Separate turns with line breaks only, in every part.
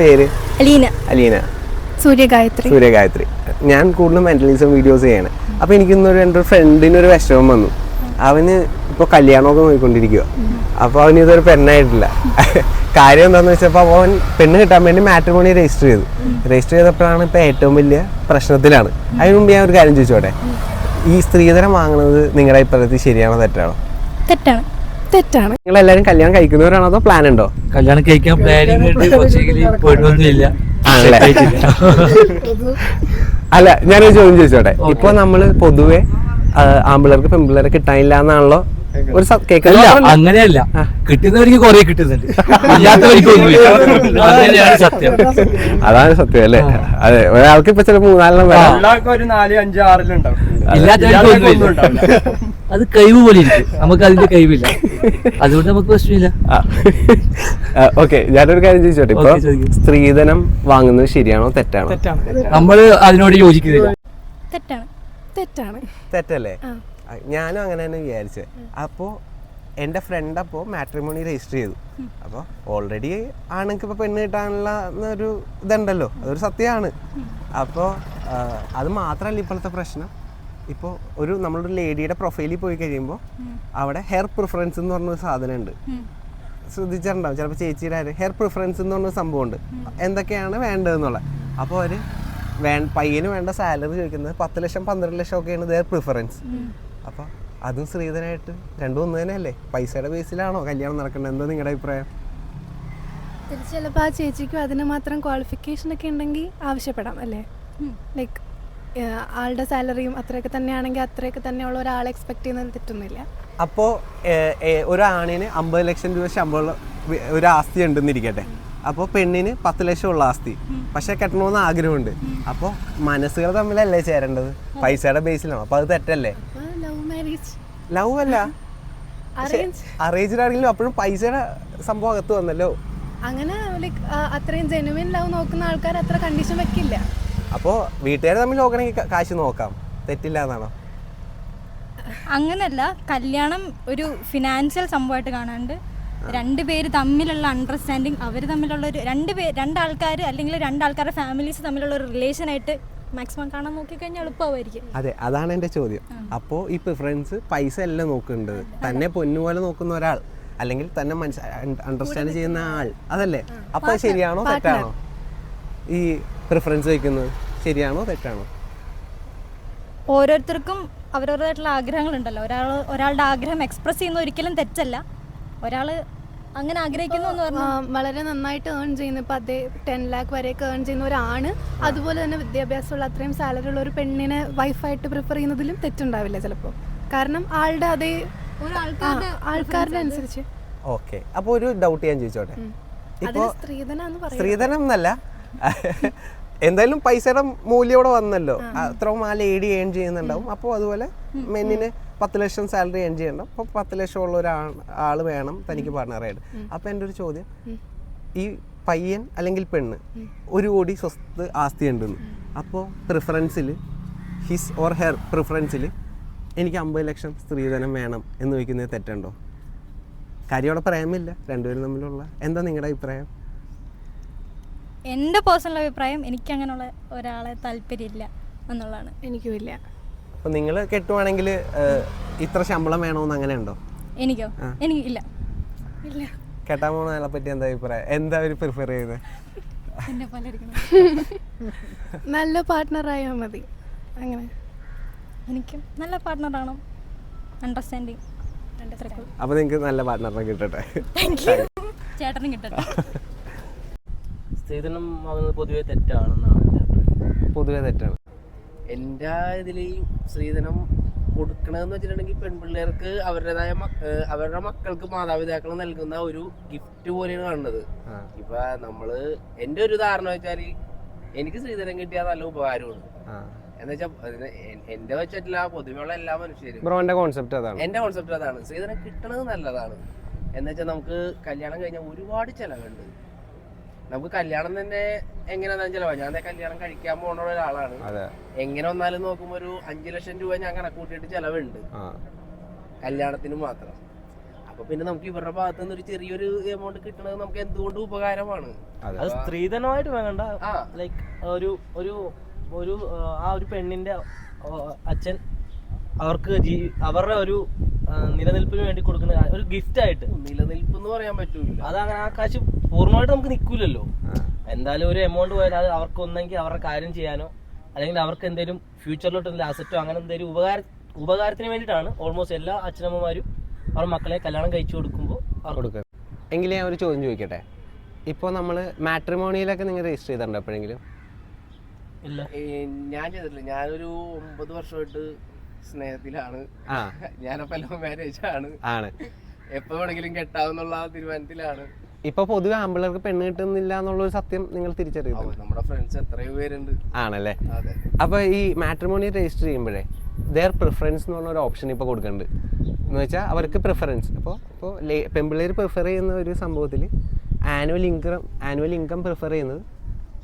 പേര്?
അലീന.
അലീന.
സൂര്യഗായത്രി.
സൂര്യഗായത്രി. ഞാൻ കൂടുതലും മെന്റലിസം വീഡിയോസ് ചെയ്യാണ്. അപ്പോൾ എനിക്കിന്നൊരു എന്റെ ഫ്രണ്ടിന് ഒരു വിഷമം വന്നു. അവന് ഇപ്പോൾ കല്യാണമൊക്കെ നോക്കിക്കൊണ്ടിരിക്കുക അപ്പോൾ അവന് ഇതൊരു പെണ്ണായിട്ടില്ല. കാര്യം എന്താണെന്ന് വെച്ചപ്പോൾ അവൻ പെണ്ണ് കിട്ടാൻ വേണ്ടി മാട്രിമോണി രജിസ്റ്റർ ചെയ്തു. രജിസ്റ്റർ ചെയ്തപ്പോഴാണ് ഇപ്പോൾ ഏറ്റവും വലിയ പ്രശ്നത്തിലാണ്. അതിന് മുമ്പ് ഞാൻ ഒരു കാര്യം ചോദിച്ചോട്ടെ? ഈ സ്ത്രീധനം വാങ്ങുന്നത് നിങ്ങളുടെ അഭിപ്രായത്തിൽ ശരിയാണോ തെറ്റാണോ?
തെറ്റാണ്.
തെറ്റാണ്.
എല്ലാരും കല്യാണം കഴിക്കുന്നവരാണോ അതോ പ്ലാൻ ഉണ്ടോ?
കല്യാണം കഴിക്കാൻ പ്ലാനിങ് പോയിട്ടൊന്നുമില്ല.
അല്ല ഞാനൊരു ചോദ്യം ചോദിച്ചോട്ടെ? ഇപ്പൊ നമ്മൾ പൊതുവെ ആമ്പിളർക്ക് ആമ്പിള്ളേർക്ക് പെൺപിള്ളേരെ കിട്ടാനില്ല എന്നാണല്ലോ ഒരു സ-
അങ്ങനെയല്ല. കിട്ടുന്നവർക്ക് കുറെ കിട്ടുന്നുണ്ട്. ഇല്ലാത്തവർക്ക് സത്യം.
അതാണ് സത്യം അല്ലേ? അതെ ഒരാൾക്ക് ഇപ്പൊ ചില മൂന്നാലെണ്ണം
ഇല്ലാത്തവർക്ക് അത് കഴിവ് പോലെ ഇരിക്കും. നമുക്ക് അതിന്റെ കഴിവില്ല. അതുകൊണ്ട് നമുക്ക് പ്രശ്നമില്ല.
ഓക്കെ ഞാനൊരു കാര്യം ചോദിച്ചോട്ടെ? ഇപ്പൊ സ്ത്രീധനം വാങ്ങുന്നത് ശരിയാണോ തെറ്റാണോ?
നമ്മൾ
നമ്മൾ അതിനോട് യോജിക്കുന്നില്ല
തെറ്റാണ്.
തെറ്റാണ്.
തെറ്റല്ലേ? ഞാനും അങ്ങനെ തന്നെ വിചാരിച്ചത് അപ്പോൾ എന്റെ ഫ്രണ്ട് അപ്പോൾ മാട്രിമോണി രജിസ്റ്റർ ചെയ്തു. അപ്പോൾ ഓൾറെഡി ആണുങ്ങൾക്ക് ഇപ്പോൾ പെണ്ണ് കിട്ടാനുള്ള ഒരു ഇതുണ്ടല്ലോ. അതൊരു സത്യമാണ്. അപ്പോൾ അത് മാത്രല്ല ഇപ്പോഴത്തെ പ്രശ്നം. ഇപ്പോൾ ഒരു നമ്മളൊരു ലേഡിയുടെ പ്രൊഫൈലിൽ പോയി കഴിയുമ്പോൾ അവിടെ ഹെയർ പ്രിഫറൻസ് എന്ന് പറഞ്ഞൊരു സാധനമുണ്ട്. ശ്രദ്ധിച്ചിട്ടുണ്ടാവും ചിലപ്പോൾ ചേച്ചിയുടെ ആര് ഹെയർ പ്രിഫറൻസ് എന്ന് പറഞ്ഞ സംഭവമുണ്ട്. എന്തൊക്കെയാണ് വേണ്ടതെന്നുള്ളത് അപ്പോൾ അവർ വേ പയ്യന് വേണ്ട സാലറി ചോദിക്കുന്നത് പത്ത് ലക്ഷം പന്ത്രണ്ട് ലക്ഷം ഒക്കെയാണ് ദയർ പ്രിഫറൻസ് അപ്പോൾ അതും സ്ത്രീധനായിട്ട് രണ്ടും ഒന്ന് തന്നെയല്ലേ? പൈസയുടെ ബേസിലാണോ കല്യാണം നടക്കേണ്ടത്? എന്താ നിങ്ങളുടെ അഭിപ്രായം?
ചിലപ്പോൾ ആ ചേച്ചിക്കും അതിന് മാത്രം ക്വാളിഫിക്കേഷൻ ഒക്കെ ഉണ്ടെങ്കിൽ ആവശ്യപ്പെടാം അല്ലേ? ലൈക്ക് ആളുടെ സാലറിയും അത്രയൊക്കെ തന്നെയാണെങ്കിൽ അത്രയൊക്കെ തന്നെയുള്ള ഒരാളെ എക്സ്പെക്ട് ചെയ്യുന്നത് തെറ്റൊന്നുമില്ല.
അപ്പോൾ ഒരു ആണിന് അമ്പത് ലക്ഷം രൂപ ശമ്പളം ഒരു ആസ്തി ഉണ്ടെന്നിരിക്കട്ടെ. അപ്പോൾ പെണ്ണിന് പത്ത് ലക്ഷം ഉള്ള ആസ്തി. പക്ഷെ കെട്ടണമെന്ന് ആഗ്രഹമുണ്ട്. അപ്പോൾ മനസ്സുകൾ തമ്മിലല്ലേ ചേരേണ്ടത്? പൈസയുടെ ബേസിലാണ് അപ്പോൾ അത് തെറ്റല്ലേ?
ലവ്
അല്ല.
അറേഞ്ച്
അറേഞ്ച്ഡ് ആണെങ്കിലും അപ്പോഴും പൈസയുടെ സംഭവം അകത്ത് വന്നല്ലോ.
അങ്ങനെ ലൈക്ക് അത്രയും ജെനുവിൻ ലവ് നോക്കുന്ന ആൾക്കാർ അത്ര കണ്ടീഷൻ വെക്കില്ല.
അപ്പോൾ വീട്ടുകാർ തമ്മിൽ നോക്കണമെങ്കിൽ കാശ് നോക്കാം. തെറ്റില്ല എന്നാണോ
അങ്ങനല്ല. കല്യാണം ഒരു ഫിനാൻഷ്യൽ സംഭവമായിട്ട് കാണാണ്ട് രണ്ടുപേര് തമ്മിലുള്ള അണ്ടർസ്റ്റാൻഡിങ് അവർ തമ്മിലുള്ള ഒരു രണ്ട് പേര് രണ്ടാൾക്കാർ അല്ലെങ്കിൽ രണ്ടാൾക്കാരുടെ ഫാമിലീസ് തമ്മിലുള്ള ഒരു റിലേഷൻ ആയിട്ട് മാക്സിമം കാണാൻ നോക്കിക്കഴിഞ്ഞാൽ എളുപ്പമായിരിക്കും.
അതെ അതാണ് എന്റെ ചോദ്യം. അപ്പോൾ ഈ പ്രിഫറൻസ് പൈസ അല്ല നോക്കേണ്ടത് തന്നെ പൊന്നുപോലെ നോക്കുന്ന ഒരാൾ അല്ലെങ്കിൽ തന്നെ മനസ്സ് അണ്ടർസ്റ്റാൻഡ് ചെയ്യുന്ന ആൾ. അതല്ലേ? അപ്പോൾ ശരിയാണോ തെറ്റാണോ? ഈ പ്രിഫറൻസ് വയ്ക്കുന്നത്. ശരിയാണോ തെറ്റാണോ?
ഓരോരുത്തർക്കും അവരവരുടേതായിട്ടുള്ള ആഗ്രഹങ്ങളുണ്ടല്ലോ. ഒരാൾ ഒരാളുടെ ആഗ്രഹം എക്സ്പ്രസ് ചെയ്യുന്ന ഒരിക്കലും തെറ്റല്ല. ഒരാൾ അങ്ങനെ ആഗ്രഹിക്കുന്നു എന്ന് പറഞ്ഞാൽ
വളരെ നന്നായിട്ട് ഏൺ ചെയ്യുന്നു ഇപ്പം അതേ ടെൻ ലാക്ക് വരെയൊക്കെ ഏൺ ചെയ്യുന്ന ഒരാണ്. അതുപോലെ തന്നെ വിദ്യാഭ്യാസമുള്ള അത്രയും സാലറി ഉള്ള ഒരു പെണ്ണിനെ വൈഫായിട്ട് പ്രിഫർ ചെയ്യുന്നതിലും തെറ്റുണ്ടാവില്ല ചിലപ്പോൾ കാരണം ആളുടെ അതേ ആൾക്കാരുടെ അനുസരിച്ച്.
ഓക്കെ അപ്പോൾ ഒരു ഡൗട്ട് ഞാൻ ചോദിച്ചോട്ടെ? സ്ത്രീധനം എന്നല്ല എന്തായാലും പൈസയുടെ മൂല്യം ഇവിടെ വന്നല്ലോ. അത്രയും ആ ലേഡി ഏൺ ചെയ്യുന്നുണ്ടാവും. അപ്പോൾ അതുപോലെ മെന്നിന് പത്ത് ലക്ഷം സാലറി ഏൺ ചെയ്യണം. അപ്പോൾ പത്ത് ലക്ഷം ഉള്ള ഒരു ആൾ വേണം തനിക്ക് പാർട്ണറായിട്ട് അപ്പോൾ എന്റെ ഒരു ചോദ്യം ഈ പയ്യൻ അല്ലെങ്കിൽ പെണ്ണ് ഒരു കോടി സ്വത്ത് ആസ്തി ഉണ്ടെന്ന് അപ്പോൾ പ്രിഫറൻസിൽ ഹിസ് ഓർ ഹെർ പ്രിഫറൻസിൽ എനിക്ക് അമ്പത് ലക്ഷം സ്ത്രീധനം വേണം എന്ന് ചോദിക്കുന്നത് തെറ്റുണ്ടോ? കാര്യം അവിടെ പ്രേമില്ല രണ്ടുപേരും തമ്മിലുള്ള എന്താ നിങ്ങളുടെ അഭിപ്രായം?
എന്റെ പേഴ്സണൽ അഭിപ്രായം എനിക്ക് അങ്ങനെയുള്ള ഒരാളെ താല്പര്യമില്ല എന്നുള്ളതാണ്.
എനിക്കുമില്ല.
അപ്പൊ നിങ്ങൾ കെട്ടുവാണെങ്കിൽ ഇത്ര ശമ്പളം വേണമെന്ന് അങ്ങനെ ഉണ്ടോ?
എനിക്കോ? എനിക്ക് ഇല്ല
ഇല്ല.
കെട്ടാൻ പോണതിനെ പറ്റി എന്താ അഭിപ്രായം? എന്താ അവർ പ്രിഫർ ചെയ്യുന്നത്
എന്നെ പോലെ ആയാൽ
നല്ല പാർട്ട്ണറായാൽ മതി. അങ്ങനെ.
എനിക്കും നല്ല പാർട്ട്ണറാണ് അണ്ടർസ്റ്റാൻഡിങ്
അപ്പൊ നിങ്ങൾക്ക് നല്ല പാർട്ട്ണറിനെ കിട്ടട്ടെ.
ചേട്ടനും കിട്ടട്ടെ.
സ്ത്രീധനം പൊതുവെ തെറ്റാണെന്നാണ് എന്റെ അഭിപ്രായം.
പൊതുവെ തെറ്റാണ്.
എന്റെ ഇതിൽ ശ്രീധനം സ്ത്രീധനം കൊടുക്കണമെന്ന് വെച്ചിട്ടുണ്ടെങ്കിൽ പെൺപിള്ളേർക്ക് അവരുടേതായ അവരുടെ മക്കൾക്ക് മാതാപിതാക്കൾ നൽകുന്ന ഒരു ഗിഫ്റ്റ് പോലെയാണ് കാണുന്നത്. ഇപ്പൊ നമ്മൾ എന്റെ ഒരു ധാരണ വെച്ചാൽ എനിക്ക് സ്ത്രീധനം കിട്ടിയാൽ നല്ല ഉപകാരമാണ്. എന്നുവെച്ചാൽ എന്റെ വെച്ചിട്ടില്ല പൊതുവെയുള്ള എല്ലാ മനുഷ്യരും.
കോൺസെപ്റ്റ് അതാണ്.
എന്റെ കോൺസെപ്റ്റ് അതാണ്. സ്ത്രീധനം കിട്ടണത് നല്ലതാണ്. എന്നുവെച്ചാൽ നമുക്ക് കല്യാണം കഴിഞ്ഞാൽ ഒരുപാട് ചെലവുണ്ട്. നമുക്ക് കല്യാണം തന്നെ എങ്ങനെയാണെന്ന് ചിലവ ഞാൻ ദേ കല്യാണം കഴിക്കാൻ പോണ ഒരാളാണ്.
അതെ.
എങ്ങനെ വന്നാലും നോക്കുമ്പോ ഒരു അഞ്ചു ലക്ഷം രൂപ ഞാൻ കണക്ക് കൂട്ടിയിട്ട് ചെലവുണ്ട്. കല്യാണത്തിന് മാത്രം. അപ്പൊ പിന്നെ നമുക്ക് ഇവരുടെ ഭാഗത്ത് നിന്ന് ഒരു ചെറിയൊരു എമൗണ്ട് കിട്ടുന്നത് നമുക്ക് എന്തുകൊണ്ടും ഉപകാരമാണ്.
അത്.
സ്ത്രീധനമായിട്ട് വേണ്ട. ലൈക്ക് ഒരു ഒരു ഒരു ആ, ആ ഒരു പെണ്ണിന്റെ അച്ഛൻ അവർക്ക് ജീ അവരുടെ ഒരു നിലനിൽപ്പിന് വേണ്ടി കൊടുക്കുന്ന ഒരു ഗിഫ്റ്റ് ആയിട്ട്.
നിലനിൽപ്പ് എന്ന് പറയാൻ പറ്റൂല.
അത് അങ്ങനെ ആ കാശ് പൂർണമായിട്ട് നമുക്ക് നിൽക്കൂലല്ലോ എന്തായാലും ഒരു എമൗണ്ട് പോയാൽ അത് അവർക്ക് ഒന്നെങ്കിൽ അവരുടെ കാര്യം ചെയ്യാനോ അല്ലെങ്കിൽ അവർക്ക് എന്തെങ്കിലും ഫ്യൂച്ചറിലോട്ട് എന്തെങ്കിലും അസറ്റോ അങ്ങനെ എന്തെങ്കിലും ഉപകാര ഉപകാരത്തിന് വേണ്ടിയിട്ടാണ് ഓൾമോസ്റ്റ് എല്ലാ അച്ഛനമ്മമാരും അവരുടെ മക്കളെ കല്യാണം കഴിച്ചു കൊടുക്കുമ്പോൾ അവർ
കൊടുക്കുക. എങ്കിലും ഞാൻ ഒരു ചോദ്യം ചോദിക്കട്ടെ? ഇപ്പോൾ നമ്മൾ മാട്രിമോണിയിലൊക്കെ നിങ്ങൾ രജിസ്റ്റർ ചെയ്തിട്ടുണ്ടോ എപ്പോഴെങ്കിലും?
ഇല്ല.
ഞാൻ ചെയ്തിട്ടില്ല. ഞാനൊരു ഒമ്പത് വർഷമായിട്ട് സ്നേഹത്തിലാണ്. ഞാനപ്പോ ലവ് മാരേജ് ആണ്.
ആണ്.
എപ്പോ വേണമെങ്കിലും കെട്ടാവുന്നുള്ള തീരുമാനത്തിലാണ്.
ഇപ്പൊ പൊതുവെ ആമ്പിള്ളേർക്ക് പെണ്ണ് കിട്ടുന്നില്ല എന്നുള്ളൊരു സത്യം നിങ്ങൾ തിരിച്ചറിയുന്നു
നമ്മുടെ ഫ്രണ്ട്സ് എത്രയോ പേരുണ്ട്.
ആണല്ലേ?
അപ്പൊ
അപ്പോൾ ഈ മാട്രിമോണി രജിസ്റ്റർ ചെയ്യുമ്പോഴേ ദർ പ്രിഫറൻസ് എന്ന് പറഞ്ഞ ഒരു ഓപ്ഷൻ ഇപ്പോൾ കൊടുക്കുന്നുണ്ട് എന്ന് വെച്ചാൽ അവർക്ക് പ്രിഫറൻസ് അപ്പോൾ ഇപ്പോൾ പെമ്പിള്ളേർ പ്രിഫർ ചെയ്യുന്ന ഒരു സംഭവത്തിൽ annual income annual income prefer ചെയ്യുന്നത്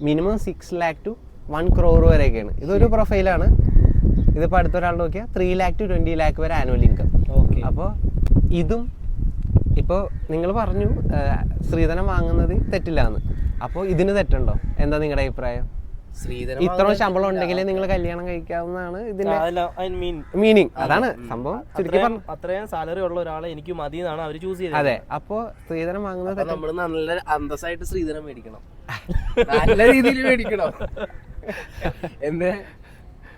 minimum six lakh to one crore വരെയൊക്കെയാണ്. ഇതൊരു പ്രൊഫൈലാണ് ഇതിപ്പോൾ അടുത്തൊരാൾ നോക്കിയാൽ three lakh to twenty lakh വരെ ആനുവൽ ഇൻകം
ഓക്കെ
അപ്പോൾ ഇതും ഇപ്പോൾ നിങ്ങൾ പറഞ്ഞു സ്ത്രീധനം വാങ്ങുന്നത് തെറ്റില്ല എന്ന് അപ്പോൾ ഇതിന് തെറ്റുണ്ടോ? എന്താ നിങ്ങളുടെ അഭിപ്രായം? ഇത്ര ശമ്പളം ഉണ്ടെങ്കിൽ നിങ്ങൾ കല്യാണം കഴിക്കാവുന്നതാണ് ഇതിന്റെ മീനിങ്. അതാണ് സംഭവം. ചുരുക്കി പറഞ്ഞു
അത്രയും സാലറി ഉള്ള ഒരാളെ എനിക്ക് മതി എന്നാണ് അവർ ചൂസ് ചെയ്തത്.
അതെ. അപ്പോ സ്ത്രീധനം വാങ്ങുന്നത്
നമ്മൾ നല്ല അന്തസ്സായിട്ട് സ്ത്രീധനം മേടിക്കണം. നല്ല രീതിയിൽ മേടിക്കണം. എന്നെ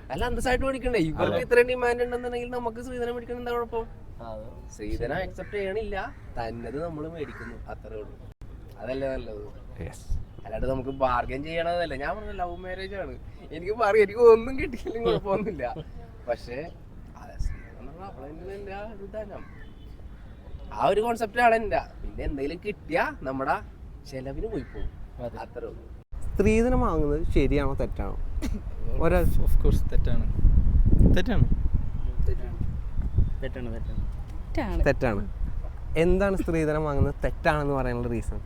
നല്ല അന്തസ്സായിട്ട് മേടിക്കണ്ടേ? ഇവർക്ക് ഇത്രയും ഡിമാൻഡ് ഉണ്ടെന്നുണ്ടെങ്കിൽ നമുക്ക് സ്ത്രീധനം മേടിക്കണം എന്താ കുഴപ്പം? ശ്രീധരൻ അക്സെപ്റ്റ് ചെയ്യണില്ല. തന്നത് നമ്മൾ മേടിക്കുന്നു. അത്രേ ഉള്ളൂ. അതല്ലേ നല്ലത്? അല്ലാണ്ട് നമുക്ക് ബാർഗൻ ചെയ്യണതല്ല. ഞാൻ പറഞ്ഞ ലവ് മാരേജ് ആണ്. എനിക്ക് പറയും എനിക്ക് ഒന്നും കിട്ടിയില്ലെങ്കിൽ കുഴപ്പമൊന്നുമില്ല. പക്ഷേ ആ ഒരു ധനം. ആ ഒരു കോൺസെപ്റ്റാണ് എന്റെ. പിന്നെ എന്തെങ്കിലും കിട്ടിയാ നമ്മുടെ ചെലവിന് പോയി പോകും അത്ര ഉള്ളൂ.
സ്ത്രീധനം വാങ്ങുന്നത് ശരിയാണോ തെറ്റാണോ?
ഓഫ് കോഴ്സ് തെറ്റാണ്. തെറ്റാണ്.
തെറ്റാണ്. തെറ്റാണ്
തെറ്റാണ്.
തെറ്റാണ്. എന്താണ് സ്ത്രീധനം വാങ്ങുന്നത്? തെറ്റാണെന്ന് പറയാനുള്ള റീസൺ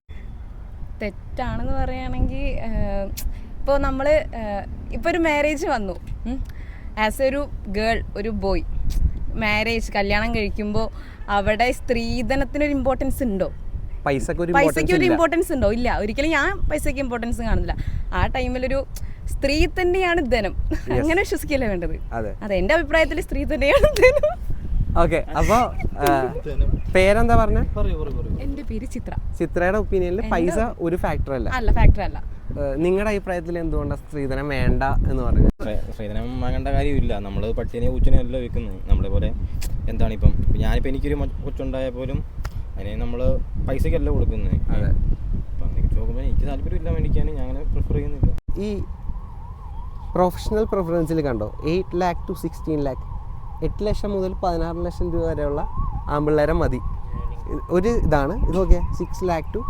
തെറ്റാണെന്ന് പറയുകയാണെങ്കിൽ ഇപ്പോൾ നമ്മൾ ഇപ്പോൾ ഒരു മാരേജ് വന്നു. ആസ് ഒരു ഗേൾ ഒരു ബോയ് മാരേജ് കല്യാണം കഴിക്കുമ്പോൾ അവിടെ സ്ത്രീധനത്തിനൊരു ഇമ്പോർട്ടൻസ് ഉണ്ടോ?
പൈസക്ക് ഒരു ഇമ്പോർട്ടൻസ്
ഒരു ഉണ്ടോ? ഇല്ല. ഒരിക്കലും ഞാൻ പൈസയ്ക്ക് ഇമ്പോർട്ടൻസ് കാണുന്നില്ല. ആ ടൈമിലൊരു സ്ത്രീ തന്നെയാണ് ധനം. അങ്ങനെ വിശ്വസിക്കല്ലേ വേണ്ടത്?
അതെ.
അതെ എന്റെ അഭിപ്രായത്തിൽ സ്ത്രീ തന്നെയാണ് ധനം.
ഓക്കെ അപ്പോ പേരെന്താ പറഞ്ഞ?
എന്റെ പേര് ചിത്ര.
ചിത്രയുടെ ഒപ്പീനിയനിൽ പൈസ ഒരു ഫാക്ടർ അല്ല.
അല്ല ഫാക്ടർ അല്ല.
നിങ്ങളുടെ അഭിപ്രായത്തിൽ എന്തുകൊണ്ടാണ് സ്ത്രീധനം വേണ്ട എന്ന് പറഞ്ഞു
സ്ത്രീധനം വാങ്ങേണ്ട കാര്യമില്ല. നമ്മൾ പട്ടിനെ പൂച്ചനെ അല്ല വെക്കുന്നത് നമ്മളെ പോലെ എന്താണ് ഇപ്പം? ഇപ്പം ഞാനിപ്പോൾ എനിക്കൊരു കൊച്ചുണ്ടായ പോലും അതിനെ നമ്മൾ പൈസക്കല്ല കൊടുക്കുന്നത്
അതെ.
അപ്പം അങ്ങനെ നോക്കുമ്പോൾ എനിക്ക് താല്പര്യമില്ല മേടിക്കാൻ ഞാൻ അങ്ങനെ പ്രിഫർ ചെയ്യുന്നില്ല.
ഈ പ്രൊഫഷണൽ പ്രിഫറൻസിൽ കണ്ടോ? Eight lakh to sixteen lakh എട്ട് ലക്ഷം മുതൽ പതിനാറ് ലക്ഷം രൂപ വരെയുള്ള ആമ്പിള്ളേരെ മതി. ഒരു ഇതാണ്. ഇത് നോക്കിയാൽ six lakh to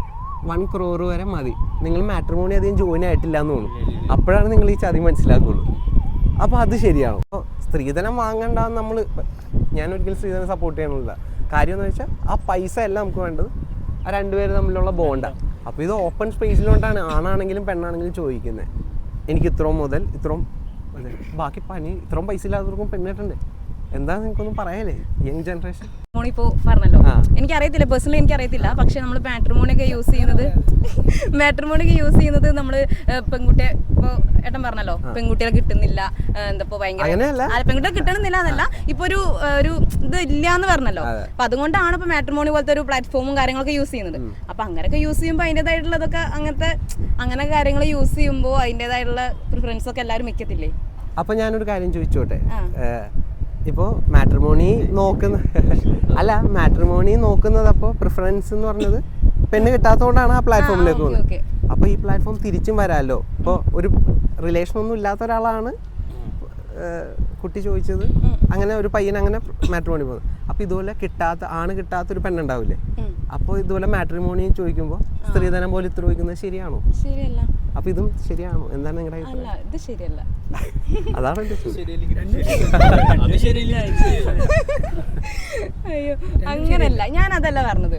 one crore വരെ മതി. നിങ്ങൾ മാട്രിമോണി അധികം ജോയിൻ ആയിട്ടില്ല എന്ന് തോന്നുന്നു അപ്പോഴാണ് നിങ്ങൾ ഈ ചതി മനസ്സിലാക്കുള്ളൂ. അപ്പോൾ അത് ശരിയാണോ അപ്പോൾ സ്ത്രീധനം വാങ്ങണ്ടെന്ന് നമ്മൾ ഞാൻ ഒരിക്കലും സ്ത്രീധനം സപ്പോർട്ട് ചെയ്യണമില്ല കാര്യം എന്ന് വെച്ചാൽ ആ പൈസ അല്ല നമുക്ക് വേണ്ടത് ആ രണ്ടുപേരും തമ്മിലുള്ള ബോണ്ടാണ് അപ്പോൾ ഇത് ഓപ്പൺ സ്പേസിലോട്ടാണ് ആണാണെങ്കിലും പെണ്ണാണെങ്കിലും ചോദിക്കുന്നത് എനിക്ക് ഇത്രയും മുതൽ ഇത്രയും ബാക്കി പണി ഇത്രയും പൈസ ഇല്ലാത്തവർക്കും പെണ്ണിട്ടുണ്ട് എന്താ നിങ്ങൾക്കൊന്നും പറയാലേ യങ് ജനറേഷൻ.
ഇപ്പോൾ പറഞ്ഞല്ലോ.
എനിക്ക്
എനിക്കറിയത്തില്ല പേഴ്സണലി എനിക്കറിയത്തില്ല. പക്ഷെ നമ്മൾ മാട്രിമോണി ഒക്കെ യൂസ് ചെയ്യുന്നത് മാട്രിമോണി ഒക്കെ യൂസ് ചെയ്യുന്നത് നമ്മൾ പെൺകുട്ടിയെ ഇപ്പോൾ ഏട്ടൻ പറഞ്ഞല്ലോ പെൺകുട്ടികളെ കിട്ടുന്നില്ല എന്താ ഇപ്പോൾ ഭയങ്കര പെൺകുട്ടികൾ പെൺകുട്ടികളെ കിട്ടണമെന്നില്ല എന്നല്ല. ഇപ്പൊ ഒരു ഒരു ഇത് ഇല്ല എന്ന് പറഞ്ഞല്ലോ. അപ്പൊ അതുകൊണ്ടാണ് ഇപ്പൊ മാട്രിമോണി പോലത്തെ ഒരു പ്ലാറ്റ്ഫോമും കാര്യങ്ങളൊക്കെ യൂസ് ചെയ്യുന്നത്. അപ്പൊ അങ്ങനെയൊക്കെ യൂസ് ചെയ്യുമ്പോൾ അതിന്റെതായിട്ടുള്ളതൊക്കെ അങ്ങനത്തെ അങ്ങനെ കാര്യങ്ങൾ യൂസ് ചെയ്യുമ്പോൾ അതിന്റെതായിട്ടുള്ള പ്രിഫറൻസ് ഒക്കെ എല്ലാവരും വെക്കത്തില്ലേ?
അപ്പൊ ഞാനൊരു കാര്യം ചോദിച്ചോട്ടെ. ഇപ്പോൾ മാട്രിമോണി നോക്കുന്ന അല്ല മാട്രിമോണി നോക്കുന്നത് അപ്പോൾ പ്രിഫറൻസ് എന്ന് പറഞ്ഞത് പെണ്ണ് കിട്ടാത്തതുകൊണ്ടാണ് ആ പ്ലാറ്റ്ഫോമിലേക്ക് പോകുന്നത്. അപ്പോൾ ഈ പ്ലാറ്റ്ഫോം തിരിച്ചും വരാമല്ലോ ഇപ്പോൾ ഒരു റിലേഷൻ ഒന്നും ഇല്ലാത്ത ഒരാളാണ് കുട്ടി ചോദിച്ചത്. അങ്ങനെ ഒരു പയ്യൻ അങ്ങനെ മാട്രിമോണി പോകുന്നത് അപ്പോൾ ഇതുപോലെ കിട്ടാത്ത ആണ് കിട്ടാത്ത ഒരു പെണ്ണുണ്ടാവില്ലേ. അപ്പോൾ ഇതുപോലെ മാട്രിമോണി ചോദിക്കുമ്പോൾ സ്ത്രീധനം പോലെ ഇത്ര ചോദിക്കുന്നത് ശരിയാണോ?
ശരിയല്ല.
അപ്പോൾ ഇതും ശരിയാണോ? എന്താണ് നിങ്ങളുടെ
അല്ല
അഭിപ്രായം
ഇത് ശരിയല്ല.
അതാണ്
ശരിയില്ല
അയ്യോ അങ്ങനല്ല. ഞാൻ അതല്ല പറഞ്ഞത്.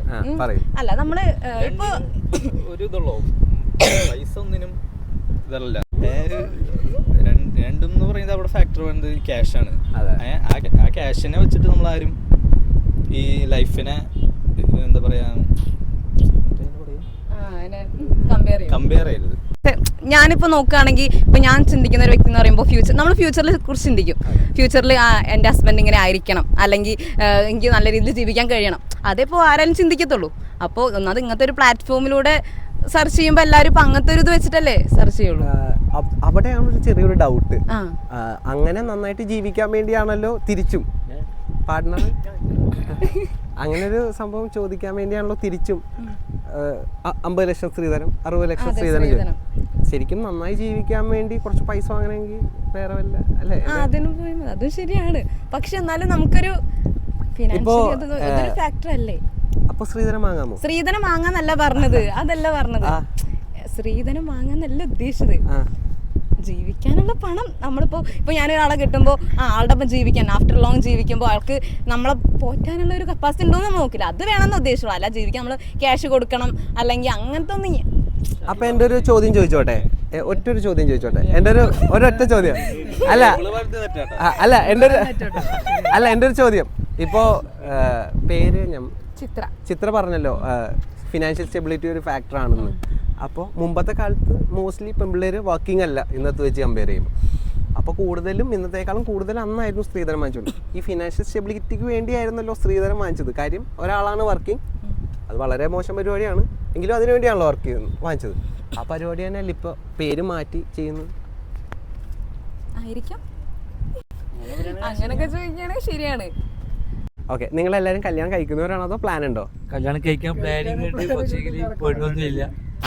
അല്ല നമ്മൾ ഇപ്പൊ
ഒരു ഇതുള്ളോ. പൈസ ഒന്നിനും ഇതല്ല രണ്ടും രണ്ടെന്ന് പറയുന്നത് അവിടെ ഫാക്ടർ വേണ്ടത് ക്യാഷ്
ആണ്.
ആ ക്യാഷിനെ വെച്ചിട്ട് നമ്മൾ ആരും ഈ ലൈഫിനെ എന്താ പറയാ?
കമ്പയർ
ചെയ്യരുത്.
ഞാനിപ്പോ നോക്കുകയാണെങ്കിൽ ഇപ്പൊ ഞാൻ ചിന്തിക്കുന്ന ഒരു വ്യക്തി എന്ന് പറയുമ്പോൾ ഫ്യൂച്ചർ നമ്മൾ ഫ്യൂച്ചറിൽ കുറിച്ച് ചിന്തിക്കും. ഫ്യൂച്ചറിൽ എന്റെ ഹസ്ബൻഡ് ഇങ്ങനെ ആയിരിക്കണം. അല്ലെങ്കിൽ എനിക്ക് നല്ല രീതിയിൽ ജീവിക്കാൻ കഴിയണം. അതേപ്പോൾ ആരാലും ചിന്തിക്കത്തുള്ളൂ. അപ്പോൾ ഒന്നാമത് ഇങ്ങനത്തെ ഒരു പ്ലാറ്റ്ഫോമിലൂടെ സെർച്ച് ചെയ്യുമ്പോൾ എല്ലാവരും ഇപ്പം അങ്ങനത്തെ ഒരു ഇത് വെച്ചിട്ടല്ലേ സെർച്ച് ചെയ്യുള്ളൂ.
അവിടെയാണ് ഒരു ചെറിയൊരു ഡൗട്ട് അങ്ങനെ നന്നായിട്ട് ജീവിക്കാൻ വേണ്ടിയാണല്ലോ തിരിച്ചും. പാർട്ട്ണർ അങ്ങനെ ഒരു സംഭവം ചോദിക്കാൻ വേണ്ടിയാണല്ലോ തിരിച്ചും അമ്പത് ലക്ഷം സ്ത്രീധനം അറുപത് ലക്ഷം സ്ത്രീധനം. ചോദിക്കും. ശരിക്കും നന്നായി ജീവിക്കാൻ വേണ്ടി കുറച്ച് പൈസ വാങ്ങണമെങ്കിൽ വേറെ വല്ല അല്ലേ?
അതിനും പോയി അത് ശരിയാണ്. പക്ഷെ എന്നാലും നമുക്കൊരു ഫാക്ടർ അല്ലേ?
അപ്പൊ സ്ത്രീധനം വാങ്ങാമോ?
സ്ത്രീധനം വാങ്ങാന്നല്ല പറഞ്ഞത്. അതല്ല പറഞ്ഞത്. സ്ത്രീധനം വാങ്ങാന്നല്ല ഉദ്ദേശിച്ചത്. ജീവിക്കാനുള്ള പണം നമ്മളിപ്പോ ഇപ്പൊ ഞാനൊരാളെ കിട്ടുമ്പോൾ ആ ആളുടെ ഒപ്പം ജീവിക്കാൻ ആഫ്റ്റർ ലോങ് ജീവിക്കുമ്പോൾ ആൾക്ക് നമ്മളെ പോറ്റാനുള്ള ഒരു കപ്പാസിറ്റി ഉണ്ടോ എന്ന് നോക്കില്ല അത് വേണമെന്ന് ഉദ്ദേശിച്ചുള്ളൂ. അല്ല ജീവിക്കാൻ നമ്മൾ ക്യാഷ് കൊടുക്കണം അല്ലെങ്കിൽ അങ്ങനത്തെ ഒന്നും
അപ്പൊ എന്റെ ഒരു ചോദ്യം ചോദിച്ചോട്ടെ? ഒറ്റ ഒരു ചോദ്യം ചോദിച്ചോട്ടെ? എന്റെ ഒരു ഒരൊറ്റ ചോദ്യം. അല്ല അല്ല എന്റെ ഒരു അല്ല എന്റെ ഒരു ചോദ്യം. ഇപ്പോ പേര് ഞാൻ
ചിത്ര.
ചിത്ര പറഞ്ഞല്ലോ. ഫിനാൻഷ്യൽ സ്റ്റെബിലിറ്റി ഒരു ഫാക്ടർ ആണെന്ന്. അപ്പോൾ മുമ്പത്തെ കാലത്ത് മോസ്റ്റ്ലി പെൺപിള്ളേർ വർക്കിംഗ് അല്ല ഇന്നത്തെ വെച്ച് കമ്പയർ ചെയ്യുമ്പോൾ അപ്പോൾ കൂടുതലും ഇന്നത്തേക്കാളും കൂടുതൽ അന്നായിരുന്നു സ്ത്രീധനം വാങ്ങിച്ചോണ്ട്. ഈ ഫിനാൻഷ്യൽ സ്റ്റെബിലിറ്റിക്ക് വേണ്ടിയായിരുന്നല്ലോ സ്ത്രീധനം വാങ്ങിച്ചത്. കാര്യം ഒരാളാണ് വർക്കിംഗ് അത് വളരെ മോശം പരിപാടിയാണ്. എങ്കിലും അതിനു വേണ്ടിയാണല്ലോ വർക്ക് ചെയ്യുന്നത് വാങ്ങിച്ചത്. ആ പരിപാടി തന്നെയല്ല ഇപ്പോൾ പേര് മാറ്റി ചെയ്യുന്നത്?
ആയിരിക്കാം. അങ്ങനെയൊക്കെ ചോദിക്കുകയാണെങ്കിൽ ശരിയാണ്.
ഓക്കെ നിങ്ങളെല്ലാവരും കല്യാണം കഴിക്കുന്നവരാണോ അതോ പ്ലാൻ ഉണ്ടോ?
കല്യാണം കഴിക്കാൻ പ്ലാനിങ്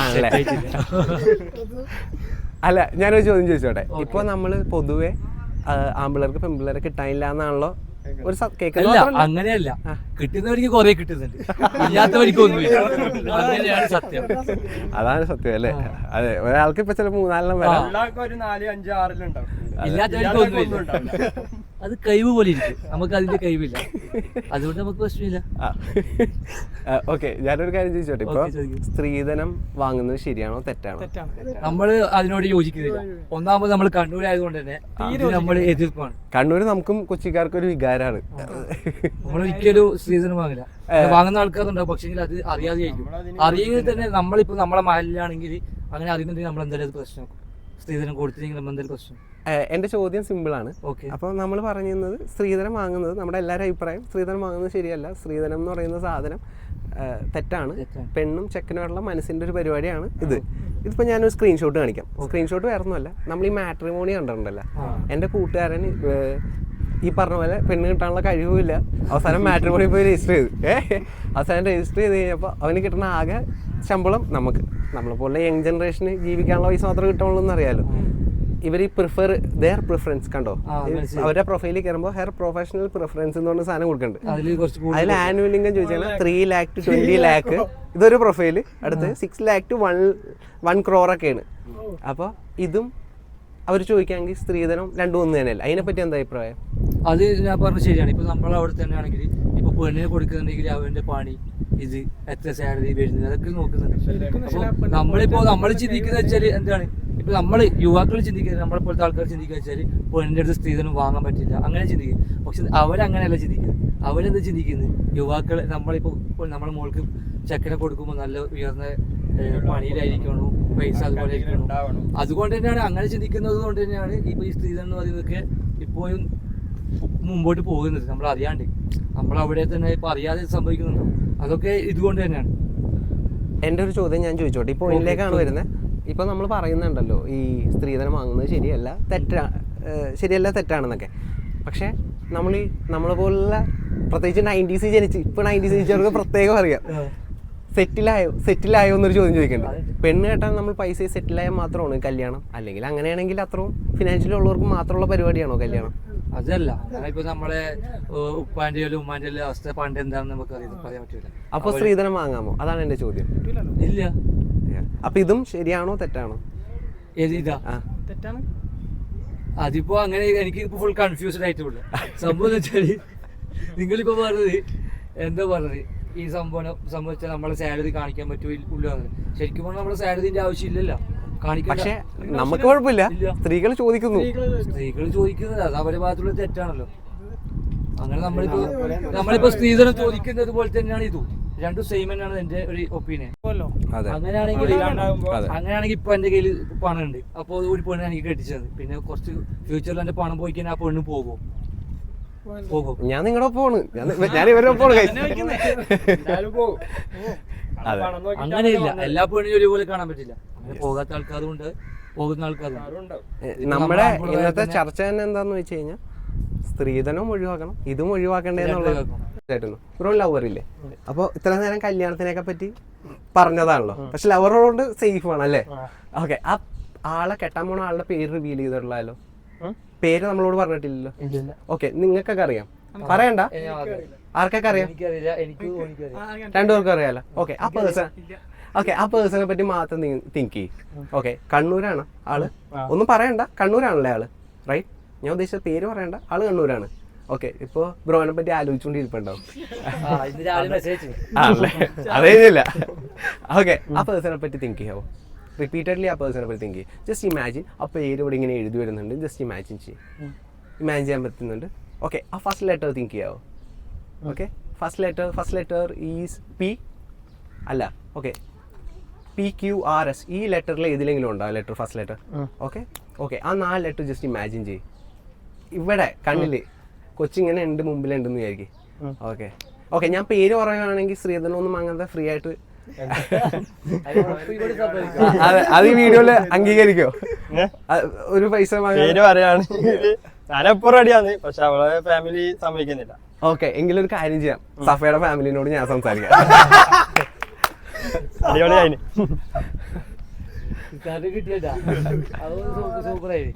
ആണല്ലേ? അല്ല ഞാനൊരു ചോദ്യം ചോദിച്ചോട്ടെ? ഇപ്പൊ നമ്മൾ പൊതുവെ ആമ്പിളർക്ക് ആമ്പിള്ളേർക്ക് പെൺപിള്ളേരെ കിട്ടാനില്ല എന്നാണല്ലോ ഒരു കേൾക്കുന്നത്.
അങ്ങനെയല്ല. കിട്ടുന്നവർക്ക് കുറെ കിട്ടുന്നുണ്ട്. ഇല്ലാത്തവർക്ക് ഒന്നുമില്ല സത്യം.
അതാണ് സത്യം അല്ലേ? അതെ ഒരാൾക്ക് ഇപ്പൊ ചില മൂന്നാലെണ്ണം വരാം.
എല്ലാവർക്കും ഒരു നാല് അഞ്ച് ആറിലുണ്ടാവും
ഇല്ലാത്തവർക്ക് ഒന്നുമില്ല അത് കഴിവ് പോലെ ഇരിക്കും. നമുക്ക് അതിന്റെ കഴിവില്ല. അതുകൊണ്ട് നമുക്ക് പ്രശ്നമില്ല.
ഓക്കെ. ഞാനൊരു കാര്യം ചോദിച്ചോട്ടെ? ഇപ്പൊ സ്ത്രീധനം വാങ്ങുന്നത് ശരിയാണോ തെറ്റാണോ?
നമ്മൾ അതിനോട് യോജിക്കുന്നില്ല. ഒന്നാമത് നമ്മൾ കണ്ണൂരായതുകൊണ്ട് തന്നെ നമ്മൾ എതിർപ്പാണ്.
കണ്ണൂര് നമുക്കും കൊച്ചിക്കാർക്കും ഒരു വികാരമാണ്
നമ്മൾ ഒരിക്കലും സ്ത്രീധനം വാങ്ങില്ല വാങ്ങുന്ന ആൾക്കാരുണ്ടാവും പക്ഷേ അത് അറിയാതെയായിരിക്കും. അറിയുന്നത് തന്നെ നമ്മളിപ്പോ നമ്മളെ മഹലിലാണെങ്കിൽ അങ്ങനെ അറിയുന്നുണ്ടെങ്കിൽ നമ്മൾ എന്തായാലും പ്രശ്നം സ്ത്രീധനം കൊടുത്തില്ലെങ്കിൽ നമ്മൾ എന്തായാലും പ്രശ്നം
എന്റെ ചോദ്യം സിമ്പിൾ ആണ്. അപ്പൊ നമ്മൾ പറയുന്നത് സ്ത്രീധനം വാങ്ങുന്നത് നമ്മുടെ എല്ലാവരും അഭിപ്രായം. സ്ത്രീധനം വാങ്ങുന്നത് ശരിയല്ല. സ്ത്രീധനം എന്ന് പറയുന്ന സാധനം തെറ്റാണ്. പെണ്ണും ചെക്കനുമുള്ള മനസ്സിന്റെ ഒരു പരിപാടിയാണ് ഇത്. ഇതിപ്പോ ഞാനൊരു സ്ക്രീൻഷോട്ട് കാണിക്കാം. സ്ക്രീൻഷോട്ട് വേറെ ഒന്നുമല്ല നമ്മൾ ഈ മാട്രിമോണി കണ്ടിട്ടുണ്ടല്ലോ എന്റെ കൂട്ടുകാരൻ ഈ പറഞ്ഞ പോലെ പെണ്ണ് കിട്ടാനുള്ള കഴിവുമില്ല. അവസാനം മാട്രിമോണി പോയി രജിസ്റ്റർ ചെയ്തു. ഏഹ് അവസാനം രജിസ്റ്റർ ചെയ്ത് കഴിഞ്ഞപ്പോൾ അവന് കിട്ടുന്ന ആകെ ശമ്പളം നമുക്ക്. നമ്മളെ പോലെ യങ് ജനറേഷന് ജീവിക്കാനുള്ള പൈസ മാത്രമേ കിട്ടുള്ളൂ എന്ന് അറിയാലോ ഇവർ ഈ പ്രിഫർ ദെയർ പ്രിഫറൻസ് കണ്ടോ. അവരുടെ പ്രൊഫൈലിൽ കയറുമ്പോൾ ഹെയർ പ്രൊഫഷണൽ പ്രിഫറൻസ് എന്ന് പറഞ്ഞ സാധനം കൊടുക്കുന്നുണ്ട്.
അതിൽ
ആനുവൽ ഇൻകം ചോദിച്ചാൽ three lakh to twenty lakh ഇതൊരു പ്രൊഫൈൽ അടുത്ത് six lakh to one one crore ഒക്കെയാണ്. അപ്പോൾ ഇതും അവർ ചോദിക്കുകയാണെങ്കിൽ സ്ത്രീധനം രണ്ടും ഒന്ന് തന്നെയല്ല? അതിനെപ്പറ്റി എന്താ അഭിപ്രായം?
അത് ഞാൻ പറഞ്ഞത് ശരിയാണ്. ഇപ്പൊ നമ്മൾ അവിടെ തന്നെ ആണെങ്കിൽ ഇപ്പൊ പെണ്ണിനെ കൊടുക്കുന്നുണ്ടെങ്കിൽ അവന്റെ പണി ഇത് എത്ര സാലറി വരുന്നത് അതൊക്കെ നോക്കുന്നുണ്ട്. അപ്പൊ നമ്മളിപ്പോ നമ്മൾ ചിന്തിക്കുന്ന വെച്ചാൽ എന്താണ്? ഇപ്പൊ നമ്മൾ യുവാക്കൾ ചിന്തിക്കുന്നത് നമ്മളെ പോലത്തെ ആൾക്കാർ ചിന്തിക്കുക വെച്ചാൽ പെണ്ണിന്റെ അടുത്ത് സ്ത്രീധനം വാങ്ങാൻ പറ്റില്ല. അങ്ങനെ ചിന്തിക്കുക പക്ഷെ അവരങ്ങനെയല്ല ചിന്തിക്കുന്നത് അവരെന്ത് ചിന്തിക്കുന്നത് യുവാക്കൾ നമ്മളിപ്പോ ഇപ്പോൾ നമ്മളെ മോൾക്ക് ചക്കര കൊടുക്കുമ്പോൾ നല്ല ഉയർന്ന പണിയിലായിരിക്കണം പൈസ അതുപോലെ ആയിരിക്കണം. അതുകൊണ്ട് തന്നെയാണ് അങ്ങനെ ചിന്തിക്കുന്നത് കൊണ്ട് തന്നെയാണ് ഇപ്പൊ ഈ സ്ത്രീധനം എന്ന് പറയുന്നതൊക്കെ ഇപ്പോഴും മുമ്പോട്ട് പോകുന്നത്. നമ്മൾ അറിയാണ്ട്. നമ്മൾ അവിടെ തന്നെ ഇപ്പൊ അറിയാതെ സംഭവിക്കുന്നുണ്ടോ? അതൊക്കെ ഇതുകൊണ്ട് തന്നെയാണ്.
എന്റെ ഒരു ചോദ്യം ഞാൻ ചോദിച്ചോട്ടെ? ഈ ഇതിലേക്കാണ് വരുന്നത് ഇപ്പോൾ നമ്മൾ പറയുന്നുണ്ടല്ലോ ഈ സ്ത്രീധനം വാങ്ങുന്നത് ശരിയല്ല തെറ്റാ ശരിയല്ല തെറ്റാണെന്നൊക്കെ. പക്ഷേ നമ്മൾ ഈ നമ്മളെ പോലുള്ള പ്രത്യേകിച്ച് നയന്റീസ് ജനിച്ച് ഇപ്പോൾ നയന്റീസ് ജനിച്ചവർക്ക് പ്രത്യേകം അറിയാം. സെറ്റിലായോ സെറ്റിലായോ എന്നൊരു ചോദ്യം ചോദിക്കുന്നുണ്ട് പെണ്ണ് കേട്ടാൽ നമ്മൾ പൈസ സെറ്റിലായാൽ മാത്രമാണ് കല്യാണം. അല്ലെങ്കിൽ അങ്ങനെയാണെങ്കിൽ അത്രയും ഫിനാൻഷ്യലി ഉള്ളവർക്ക് മാത്രമുള്ള പരിപാടിയാണോ കല്യാണം?
അതല്ല. ഇപ്പൊ നമ്മളെ ഉപ്പാന്റെ ഉമ്മാന്റെ അവസ്ഥ പണ്ട് എന്താണെന്ന് നമുക്ക് പറയാൻ പറ്റില്ല
അപ്പൊ സ്ത്രീധനം വാങ്ങാമോ? അതാണ് എന്റെ ചോദ്യം.
ഇല്ല.
അപ്പോൾ ഇതും ശരിയാണോ തെറ്റാണോ?
ഇതാ?
തെറ്റാണ്.
അതിപ്പോ അങ്ങനെ എനിക്ക് ഇപ്പൊ ഫുൾ കൺഫ്യൂസ്ഡ് ആയിട്ടുള്ളു സംഭവം എന്ന് വെച്ചാൽ നിങ്ങളിപ്പോ പറഞ്ഞത് എന്താ പറഞ്ഞത്? ഈ സംഭവം സംഭവിച്ചാൽ നമ്മളെ സാലറി കാണിക്കാൻ ഉള്ളൂ ശരിക്കും പറഞ്ഞാൽ നമ്മളെ സാലറിന്റെ ആവശ്യമില്ലല്ലോ
പക്ഷേ നമുക്ക് കുഴപ്പമില്ല. സ്ത്രീകൾ ചോദിക്കുന്നു.
സ്ത്രീകൾ ചോദിക്കുന്നത്. അത് അവരുടെ ഭാഗത്തുള്ള തെറ്റാണല്ലോ. അങ്ങനെ നമ്മളിപ്പോ നമ്മളിപ്പോ സ്ത്രീധനം ചോദിക്കുന്നത് പോലെ തന്നെയാണ് ഇതും. രണ്ടും സെയിം തന്നെയാണ് എന്റെ ഒരു ഒപ്പീനിയൻ
അതെ.
അങ്ങനെയാണെങ്കിൽ. അങ്ങനെയാണെങ്കിൽ ഇപ്പൊ എന്റെ കയ്യിൽ പണുണ്ട് ഉണ്ട് അപ്പൊ ഒരു പെണ്ണ് എനിക്ക് കെട്ടിച്ചത്. പിന്നെ കുറച്ച് ഫ്യൂച്ചറിൽ എന്റെ പണം പോയി കഴിഞ്ഞാൽ ആ പെണ്ണ് പോകും. പോകും.
ഞാൻ നിങ്ങളുടെ പോണ് ഞാൻ ഞാൻ ഇവരുടെ. പണം
അങ്ങനെയില്ല. എല്ലാ പെണ്ണിനും ഒരുപോലെ കാണാൻ പറ്റില്ല. അങ്ങനെ പോകാത്ത ആൾക്കാരും ഉണ്ട്. പോകുന്ന ആൾക്കാരും
നമ്മുടെ ഇന്നത്തെ ചർച്ച തന്നെ എന്താന്ന് വെച്ച് കഴിഞ്ഞാൽ സ്ത്രീധനം ഒഴിവാക്കണം. ഇതും ഒഴിവാക്കണ്ടേന്നുള്ളത് ആയിരുന്നു. ബ്രോ ലവർ ഇല്ലേ? അപ്പോൾ ഇത്ര നേരം കല്യാണത്തിനെയൊക്കെ പറ്റി പറഞ്ഞതാണല്ലോ. പക്ഷെ ലവറോട് സേഫ് ആണ് അല്ലേ? ഓക്കെ ആ ആളെ കെട്ടാൻ പോണ ആളുടെ പേര് റിവീൽ ചെയ്തിട്ടുള്ളോ പേര് നമ്മളോട് പറഞ്ഞിട്ടില്ലല്ലോ. ഓക്കെ നിങ്ങൾക്കൊക്കെ അറിയാം. പറയണ്ട. ആർക്കൊക്കെ അറിയാം? രണ്ടുപേർക്കും അറിയാലോ. ഓക്കെ ആ പേഴ്സൺ ഓക്കെ ആ പേഴ്സണെ പറ്റി മാത്രം തിങ്ക് ചെയ്യും. ഓക്കെ കണ്ണൂരാണ് ആൾ. ഒന്നും പറയണ്ട. കണ്ണൂരാണല്ലേ ആൾ? റൈറ്റ് ഞാൻ ഉദ്ദേശിച്ച പേര് പറയണ്ട. ആൾ കണ്ണൂരാണ്. ഓക്കെ ഇപ്പൊ ബ്രോനെ പറ്റി ആലോചിച്ചുകൊണ്ടിരിപ്പുണ്ടാവും അതേന്നില്ല ഓക്കെ ആ പേഴ്സണെ പറ്റി തിങ്ക് ചെയ്യാവോ? റിപ്പീറ്റഡ്ലി ആ പേഴ്സണെ പറ്റി തിങ്ക് ചെയ്യും ജസ്റ്റ് ഇമാജിൻ ആ പേര് ഇവിടെ ഇങ്ങനെ എഴുതി വരുന്നുണ്ട്. ജസ്റ്റ് ഇമാജിൻ ചെയ്യും. ഇമാജിൻ ചെയ്യാൻ പറ്റുന്നുണ്ട്. ഓക്കെ ആ first letter think ചെയ്യാവോ? Okay first letter first letter is P അല്ല okay. P Q R S ഈ ലെറ്ററിൽ ഏതിലെങ്കിലും ഉണ്ടോ letter first letter okay okay ആ നാല് ലെറ്റർ ജസ്റ്റ് ഇമാജിൻ ചെയ്യും. ഇവിടെ കണ്ണിൽ കൊച്ചിങ്ങനെ ഉണ്ട് മുമ്പിലുണ്ടെന്ന് വിചാരിക്കും. ഓക്കെ. ഓക്കെ ഞാൻ പേര് പറയുകയാണെങ്കിൽ ശ്രീധരനൊന്നും അങ്ങനത്തെ ഫ്രീ ആയിട്ട് അതെ ഈ വീഡിയോയിൽ അംഗീകരിക്കോ? ഒരു പൈസ
ഞാനെപ്പോ റെഡിയാണ് പക്ഷെ അവളെ ഫാമിലി സമ്മതിക്കുന്നില്ല.
ഓക്കെ എങ്കിലും ഒരു കാര്യം ചെയ്യാം. സഫയുടെ ഫാമിലിനോട് ഞാൻ സംസാരിക്കാം.
അടിപൊളിയായിന്.
കിട്ടിയതാ. അത് സൂപ്പറായി.